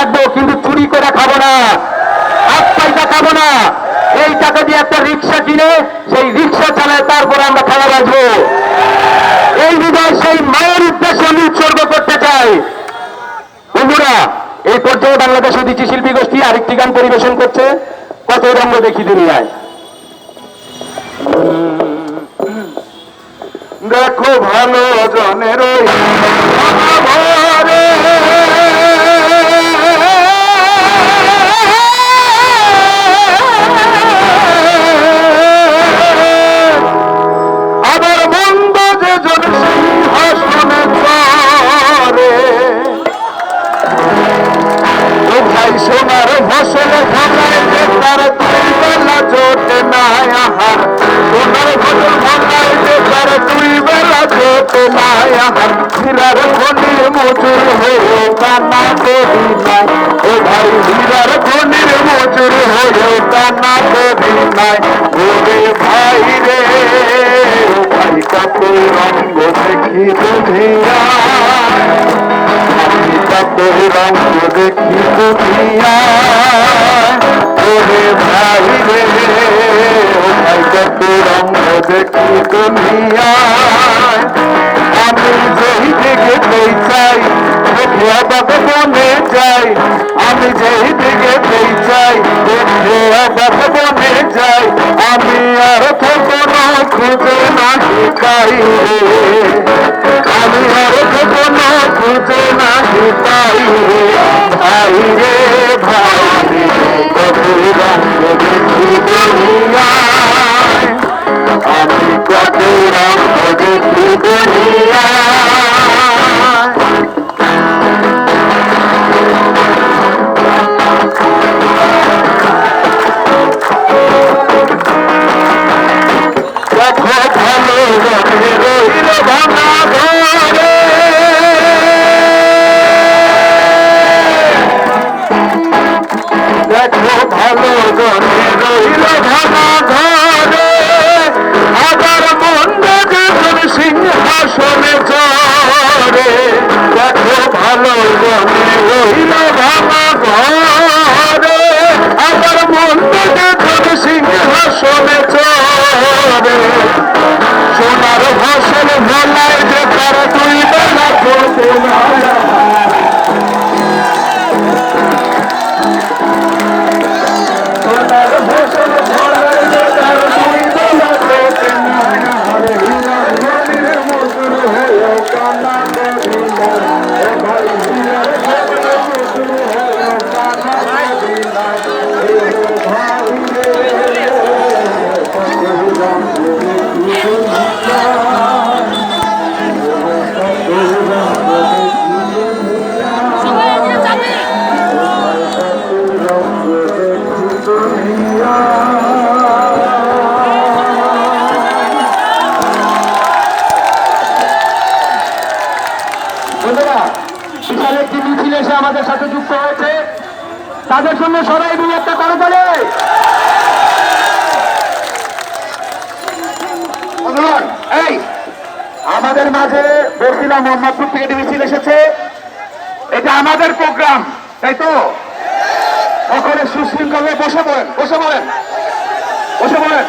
থাকব কিন্তু চুরি করে খাব না। হাত পয়সা খাব না। এই টাকা দিয়ে একটা রিক্সা কিনে সেই রিক্সা চালায় তারপরে আমরা খাওয়া বাঁচবো এই বিধায় সেই মায়ের উদ্দেশ্যে আমি উৎসর্গ করতে চাই। বন্ধুরা, এই পর্যায়ে বাংলাদেশ অদিচি শিল্পী গোষ্ঠী আরেকটি গান পরিবেশন করছে। কত রঙ্গ দেখি দুনিয়ায়। দেখো ভালো জনের তার দুই বেলা জোটে নাই আহার। সোনার ফসল ফলায় যে তার দুই বেলা জোটে নাই আহার। খনির মজুর হয়ে কানা করি নাই। ও ভাই, হীরার খনির মজুর হয়ে কানা করি নাই। ওরে ভাই রে ভাই কত রঙ্গ দেখি দুনিয়া কত রঙ দেখি দুনিয়া ভাই রে, ভাই আমি যেই দিকে পেয়ে চাই, দেখে অবাক বনে যাই আমি যেই দিকে পেয়ে চাই, দেখে অবাক বনে যাই আমি আর তো কোনো খুঁজে পাই রে। আমি আর তো কোনো খুঁজে পাই রে। ভাই রে, ভাই। রে কত এসে আমাদের সাথে যুক্ত হয়েছে। তাদের জন্য সবাই মিলে একটা করে বন্ধুগণ, এই আমাদের মাঝে বর্দিলা মোহাম্মদপুর থেকে একটি মিছিল এসেছে এটা আমাদের প্রোগ্রাম তাই তো? ওখানে সুশৃঙ্খলে বসে পড়েন বসে পড়েন বসে পড়েন।